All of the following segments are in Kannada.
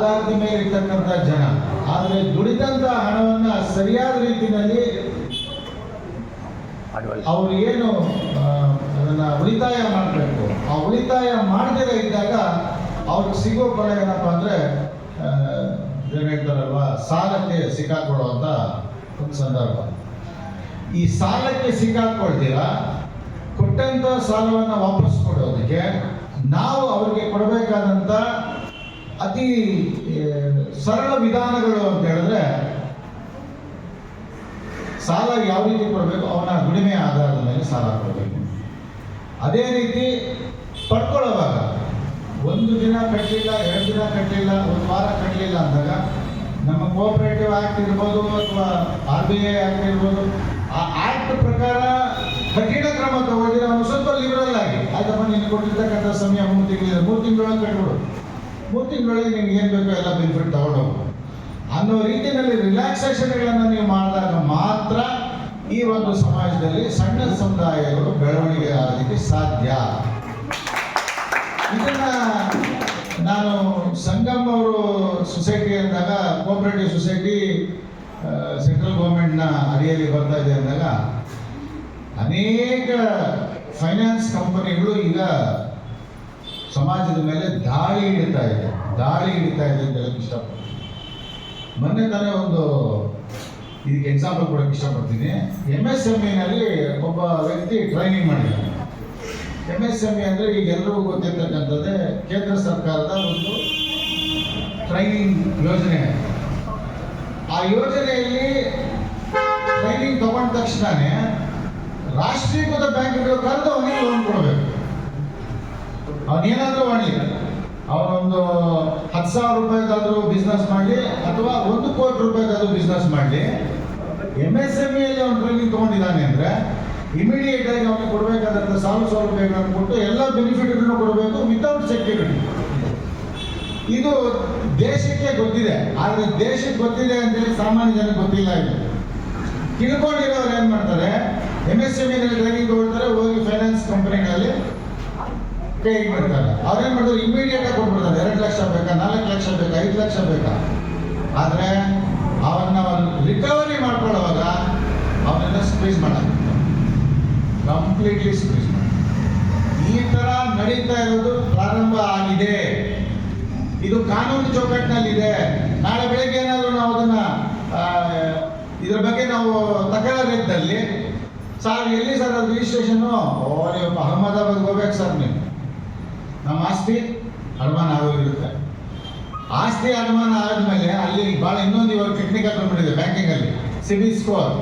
ಆಧಾರದ ಮೇಲೆ ಇರ್ತಕ್ಕಂಥ ಜನ. ಆದರೆ ದುಡಿದಂಥ ಹಣವನ್ನು ಸರಿಯಾದ ರೀತಿಯಲ್ಲಿ ಅವ್ರು ಏನು ಅದನ್ನ ಉಳಿತಾಯ ಮಾಡಬೇಕು. ಆ ಉಳಿತಾಯ ಮಾಡದೇ ಇದ್ದಾಗ ಅವ್ರಿಗೆ ಸಿಗೋ ಫಲ ಏನಪ್ಪ ಅಂದರೆ ಹೇಳ್ತಾರಲ್ವ, ಸಾಲಕ್ಕೆ ಸಿಕ್ಕಾಕೊಳ್ಳುವಂಥ ಒಂದು ಸಂದರ್ಭ. ಈ ಸಾಲಕ್ಕೆ ಸಿಕ್ಕಾಕೊಳ್ತೀರಾ ಕೊಟ್ಟಂತ ಸಾಲವನ್ನು ವಾಪಸ್ ಕೊಡೋದಕ್ಕೆ ನಾವು ಅವ್ರಿಗೆ ಕೊಡಬೇಕಾದಂಥ ಅತಿ ಸರಳ ವಿಧಾನಗಳು ಅಂತ ಹೇಳಿದ್ರೆ, ಸಾಲ ಯಾವ ರೀತಿ ಕೊಡಬೇಕು? ಅವನ ದುಡಿಮೆ ಆಧಾರದ ಮೇಲೆ ಸಾಲ ಕೊಡಬೇಕು. ಅದೇ ರೀತಿ ಪಡ್ಕೊಳ್ಳುವಾಗ, ಒಂದು ದಿನ ಕಟ್ಟಲಿಲ್ಲ ಎರಡು ದಿನ ಕಟ್ಟಲಿಲ್ಲ ಒಂದು ವಾರ ಕಟ್ಟಲಿಲ್ಲ ಅಂದಾಗ, ನಮ್ಮ ಕೋಆಪರೇಟಿವ್ ಆ್ಯಕ್ಟ್ ಇರ್ಬೋದು ಅಥವಾ ಆರ್ ಬಿ ಐ ಆ್ಯಕ್ಟ್ ಇರ್ಬೋದು, ಆ ಆ್ಯಕ್ಟ್ ಪ್ರಕಾರ ಕಠಿಣ ಕ್ರಮ ತಗೊಂಡಿದ್ರೆ ಅವನು ಸ್ವಲ್ಪ ಲಿಬರಲ್ ಆಗಿ, ಆಯ್ತಪ್ಪ, ನೀನು ಕೊಟ್ಟಿರ್ತಕ್ಕಂಥ ಸಮಯ ಮೂರು ತಿಂಗಳಿದೆ ಮೂರು ತಿಂಗಳೊಳಗೆ ಕಟ್ಬಿಡು. ಮೂರು ತಿಂಗಳೊಳಗೆ ನಿಮ್ಗೆ ಏನು ಬೇಕೋ ಎಲ್ಲ ಬೆನಿಫಿಟ್ ತಗೊಂಡೋಗು. ಅನ್ನೋ ರೀತಿಯಲ್ಲಿ ರಿಲ್ಯಾಕ್ಸೇಷನ್ಗಳನ್ನು ನೀವು ಮಾಡಿದಾಗ ಮಾತ್ರ ಈ ಒಂದು ಸಮಾಜದಲ್ಲಿ ಸಣ್ಣ ಸಮುದಾಯಗಳು ಬೆಳವಣಿಗೆ ಆಗಲಿಕ್ಕೆ ಸಾಧ್ಯ. ಇದನ್ನ ನಾನು ಸಂಗಮ್ ಅವರು ಸೊಸೈಟಿ ಅಂದಾಗ ಕೋಆಪರೇಟಿವ್ ಸೊಸೈಟಿ ಸೆಂಟ್ರಲ್ ಗೌರ್ಮೆಂಟ್ನ ಅಡಿಯಲ್ಲಿ ಬರ್ತಾ ಇದೆ ಅಂದಾಗ, ಅನೇಕ ಫೈನಾನ್ಸ್ ಕಂಪನಿಗಳು ಈಗ ಸಮಾಜದ ಮೇಲೆ ದಾಳಿ ಹಿಡಿತಾ ಇದೆ. ದಾಳಿ ಹಿಡಿತಾ ಇದೆ ಅಂತ ಹೇಳಕ್ ಇಷ್ಟಪಡ್ತೀನಿ. ಮೊನ್ನೆ ತಾನೇ ಒಂದು ಇದಕ್ಕೆ ಎಕ್ಸಾಂಪಲ್ ಕೊಡೋಕೆ ಇಷ್ಟಪಡ್ತೀನಿ. ಎಂ ಎಸ್ ಎಂ ಇನಲ್ಲಿ ಒಬ್ಬ ವ್ಯಕ್ತಿ ಟ್ರೈನಿಂಗ್ ಮಾಡಿದ್ದಾನೆ. ಎಂ ಎಸ್ ಎಂ ಇ ಅಂದರೆ ಈಗ ಎಲ್ಲರಿಗೂ ಗೊತ್ತಿರ್ತಕ್ಕಂಥದ್ದೇ ಕೇಂದ್ರ ಸರ್ಕಾರದ ಒಂದು ಟ್ರೈನಿಂಗ್ ಯೋಜನೆ. ಆ ಯೋಜನೆಯಲ್ಲಿ ಟ್ರೈನಿಂಗ್ ತಗೊಂಡ ತಕ್ಷಣನೇ ರಾಷ್ಟ್ರೀಕೃತ ಬ್ಯಾಂಕ್ಗಳು ಕರೆದು ಅವನೇನಾದ್ರೂ ಮಾಡಲಿ. ಅವನೊಂದು ಹತ್ತು ಸಾವಿರ ರೂಪಾಯಿಗಾದ್ರೂ ಬಿಸ್ನೆಸ್ ಮಾಡಲಿ ಅಥವಾ ಒಂದು ಕೋಟಿ ರೂಪಾಯಿಗಾದ್ರೂ ಬಿಸ್ನೆಸ್ ಮಾಡಲಿ. ಎಂ ಎಸ್ ಎಂ ಇಯಲ್ಲಿ ಅವ್ನು ಟ್ರೈನಿಂಗ್ ತೊಗೊಂಡಿದ್ದಾನೆ ಅಂದರೆ ಇಮಿಡಿಯೇಟ್ ಆಗಿ ಅವನಿಗೆ ಕೊಡಬೇಕಾದಂಥ ಸಾವಿರ ಸಾವಿರ ರೂಪಾಯಿಗಳನ್ನು ಕೊಟ್ಟು ಎಲ್ಲ ಬೆನಿಫಿಟ್ಗಳನ್ನು ಕೊಡಬೇಕು ವಿತೌಟ್ ಸೆಕ್ಯೂರಿಟಿ ಇದು ದೇಶಕ್ಕೆ ಗೊತ್ತಿದೆ, ಆದರೆ ದೇಶಕ್ಕೆ ಗೊತ್ತಿದೆ ಅಂತೇಳಿ ಸಾಮಾನ್ಯ ಜನಕ್ಕೆ ಗೊತ್ತಿಲ್ಲ ಇದು. ತಿಳ್ಕೊಂಡಿರೋರು ಏನು ಮಾಡ್ತಾರೆ? ಎಂ ಎಸ್ ಎಂ ಇನಲ್ಲಿ ಟ್ರೈನಿಂಗ್ ತಗೊಳ್ತಾರೆ ಹೋಗಿ ಫೈನಾನ್ಸ್ ಕಂಪನಿಗಳಲ್ಲಿ ಕೈ ಮಾಡ್ತಾರೆ. ಅವ್ರೇನ್ ಮಾಡಿದ್ರು ಇಮಿಡಿಯೇಟ್ ಆಗಿ ಕೊಟ್ಬಿಡ್ತಾರೆ. ಎರಡು ಲಕ್ಷ ಬೇಕಾ? ನಾಲ್ಕು ಲಕ್ಷ ಬೇಕಾ? ಐದು ಲಕ್ಷ ಬೇಕಾ? ಆದ್ರೆ ಅವನ್ನ ರಿಕವರಿ ಮಾಡ್ಕೊಳ್ಳುವಾಗ ಅವನನ್ನ ಸ್ಕ್ವೀಸ್ ಮಾಡಲ್ಲ ಕಂಪ್ಲೀಟ್ಲಿ ಸ್ಕ್ವೀಸ್ ಮಾಡಿ ಈ ತರ ನಡೀತಾ ಇರೋದು ಪ್ರಾರಂಭ ಆಗಿದೆ. ಇದು ಕಾನೂನು ಚೌಕಟ್ಟಿನಲ್ಲಿದೆ. ನಾಳೆ ಬೆಳಗ್ಗೆ ಏನಾದರೂ ನಾವು ಅದನ್ನ ಇದ್ರ ಬಗ್ಗೆ ನಾವು ತಕರಾರು ಇದ್ದಲ್ಲಿ ಸರ್, ಎಲ್ಲಿ ಸರ್ ಅದು ರಿಜಿಸ್ಟ್ರೇಷನ್ ಓ ನೀವು ಅಹಮದಾಬಾದ್ಗೆ ಹೋಗ್ಬೇಕು ಸರ್ ನೀವು. ನಮ್ಮ ಆಸ್ತಿ ಅಡಮಾನ ಆಗೋಗಿರುತ್ತೆ ಆಸ್ತಿ ಅಡಮಾನ ಆದ್ಮೇಲೆ ಅಲ್ಲಿ ಭಾಳ ಇನ್ನೊಂದು ಇವಾಗ ಟೆಕ್ನಿಕಲ್ ಬಂದ್ಬಿಟ್ಟಿದೆ ಬ್ಯಾಂಕಿಂಗಲ್ಲಿ ಸಿಬಿಲ್ ಸ್ಕೋರ್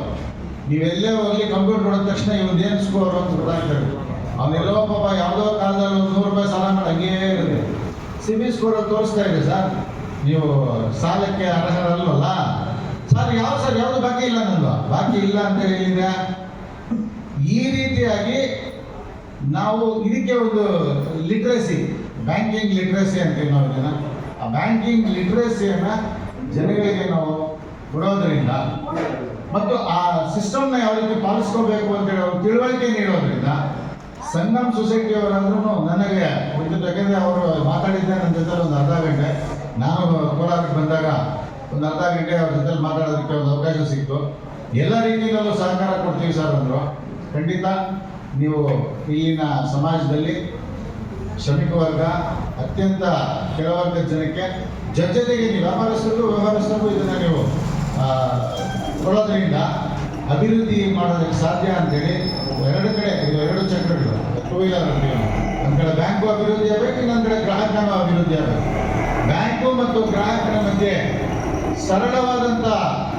ನೀವೆಲ್ಲೇ ಹೋಗಲಿ ಕಂಪ್ಯೂಟರ್ ಮಾಡಿದ ತಕ್ಷಣ ಏನು ಸ್ಕೋರ್ ಅಂತ ಗೊತ್ತಾಗ್ತದೆ ಅವನೆಲ್ಲೋ ಪಾಪ ಯಾವುದೋ ಕಾಲದಲ್ಲಿ ಒಂದು ನೂರು ರೂಪಾಯಿ ಸಾಲ ಮಾಡಿ ಹಂಗೇ ಇರುತ್ತೆ. ಸಿಬಿಲ್ ಸ್ಕೋರ್ ತೋರಿಸ್ತಾ ಇದೆ ಸರ್. ನೀವು ಸಾಲಕ್ಕೆ ಅರ್ಹರಲ್ವಲ್ಲ? ಸರ್, ಯಾವ ಸರ್, ಯಾವುದು ಬಾಕಿ ಇಲ್ಲ ನಂದು? ಬಾಕಿ ಇಲ್ಲ ಅಂತ ಹೇಳಿದ್ರೆ ಈ ರೀತಿಯಾಗಿ ನಾವು ಇದಕ್ಕೆ ಒಂದು ಲಿಟ್ರಸಿ ಬ್ಯಾಂಕಿಂಗ್ ಲಿಟ್ರಸಿ ಅಂತ ನಾವು ಆ ಬ್ಯಾಂಕಿಂಗ್ ಲಿಟ್ರಸಿಯನ್ನ ಜನಗಳಿಗೆ ನಾವು ಕೊಡೋದ್ರಿಂದ ಮತ್ತು ಆ ಸಿಸ್ಟಮ್ನ ಯಾವ ರೀತಿ ಪಾಲಿಸ್ಕೋಬೇಕು ಅಂತೇಳಿ ಅವ್ರು ತಿಳುವಳಿಕೆ ನೀಡೋದ್ರಿಂದ ಸಂಗಮ್ ಸೊಸೈಟಿಯವರಂದ್ರೂ ನನಗೆ ಒಂದು ಯಾಕಂದರೆ ಅವರು ಮಾತಾಡಿದ್ದೆ ನನ್ನ ಜೊತೆ ಒಂದು ಅರ್ಧ ಗಂಟೆ. ನಾನು ಕೋಲಾರಕ್ಕೆ ಬಂದಾಗ ಒಂದು ಅರ್ಧ ಗಂಟೆ ಅವ್ರ ಜೊತೆ ಮಾತಾಡೋದಕ್ಕೆ ಒಂದು ಅವಕಾಶ ಸಿಕ್ತು. ಎಲ್ಲ ರೀತಿಯಲ್ಲೂ ಸಹಕಾರ ಕೊಡ್ತೀವಿ ಸರ್ ಅಂದರು. ಖಂಡಿತ ನೀವು ಇಲ್ಲಿನ ಸಮಾಜದಲ್ಲಿ ಶ್ರಮಿಕ ವರ್ಗ, ಅತ್ಯಂತ ಕೆಳವರ್ಗದ ಜನಕ್ಕೆ ಜೊತೆಗೆ ನೀವು ವ್ಯಾಪಾರಸ್ಥರು, ವ್ಯವಹಾರಸ್ಥರು ಇದನ್ನು ನೀವು ಕೊಡೋದ್ರಿಂದ ಅಭಿವೃದ್ಧಿ ಮಾಡೋದಕ್ಕೆ ಸಾಧ್ಯ ಅಂತೇಳಿ ಎರಡು ಕಡೆ, ಇದು ಎರಡು ಚಕ್ರಗಳು ಟೂ ವೀಲರ್. ಒಂದು ಕಡೆ ಬ್ಯಾಂಕು ಅಭಿವೃದ್ಧಿ ಆಗಬೇಕು, ಇನ್ನೊಂದು ಕಡೆ ಗ್ರಾಹಕನ ಅಭಿವೃದ್ಧಿ ಆಗಬೇಕು ಬ್ಯಾಂಕು ಮತ್ತು ಗ್ರಾಹಕನ ಮಧ್ಯೆ ಸರಳವಾದಂಥ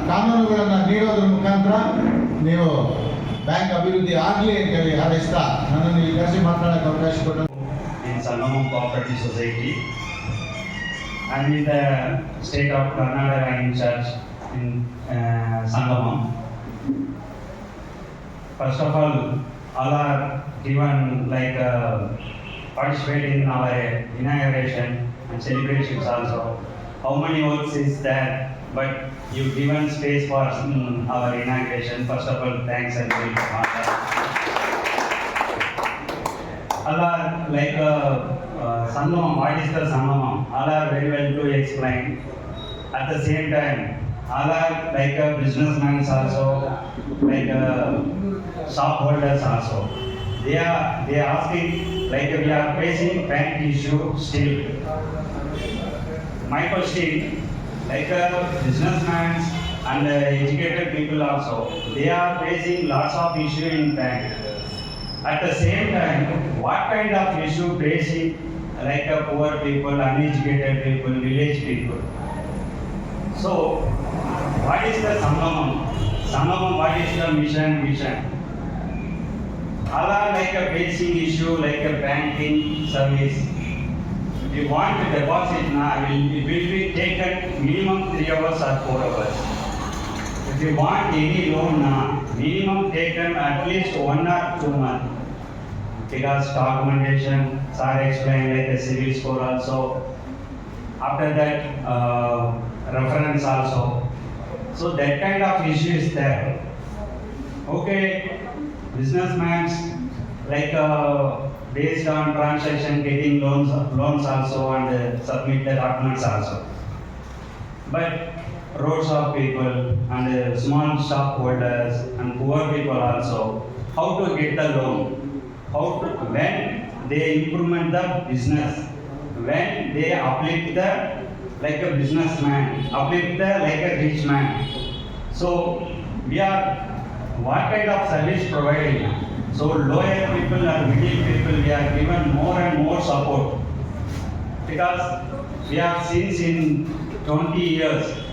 ಕಾನೂನುಗಳನ್ನು ನೀಡೋದ್ರ ಮುಖಾಂತರ ನೀವು ಬ್ಯಾಂಕ್ ಅಭಿವೃದ್ಧಿ ಆಗಲಿ ಅಂತೇಳಿ ಹಾರೈಸ್ತಾ ನನ್ನನ್ನು ಈ ಕರೆಸಿ ಮಾತನಾಡೋಕ್ಕೆ ಅವಕಾಶ ಕೊಟ್ಟು in Sangamam Cooperative Society. I'm in the state of Karnataka in charge in uh, Sangamam. First of all, all are given like uh, participate in our inauguration and celebrations also. How many works is there? But you given space for mm, our inauguration. First of all, thanks and very much. Allah, like uh, uh, Sangam, what is the Sangam? All are very well to explain. At the same time, all are like a businessmen also, like a shop holders also. They are they are asking like we are facing bank issue still. My question, like uh, businessmen and uh, educated people also, they are facing lots of issue in bank. At the same time, what kind of issue facing like uh, poor people, uneducated people, village people? So, what is the Samgamam? Samgamam, what is the mission? Vision? All are like a basic issue, like a banking service. If you want to deposit now, it will, be taken minimum three hours or four hours. If you want any loan now, minimum take them at least one or two months. Because documentation, sir explained like a civil score also. After that, uh, reference also. So that kind of issue is there. Okay, businessmen like uh, based on transaction getting loans loans also and uh, submit the documents also. But roads of people and uh, small shop holders and poor people also, how to get the loan? How to, when they implement the business, when they uplift the like a businessman, uplift the like a rich man. So we are what kind of service providing? So lower people and middle people, we are given more and more support because we have seen in 20 years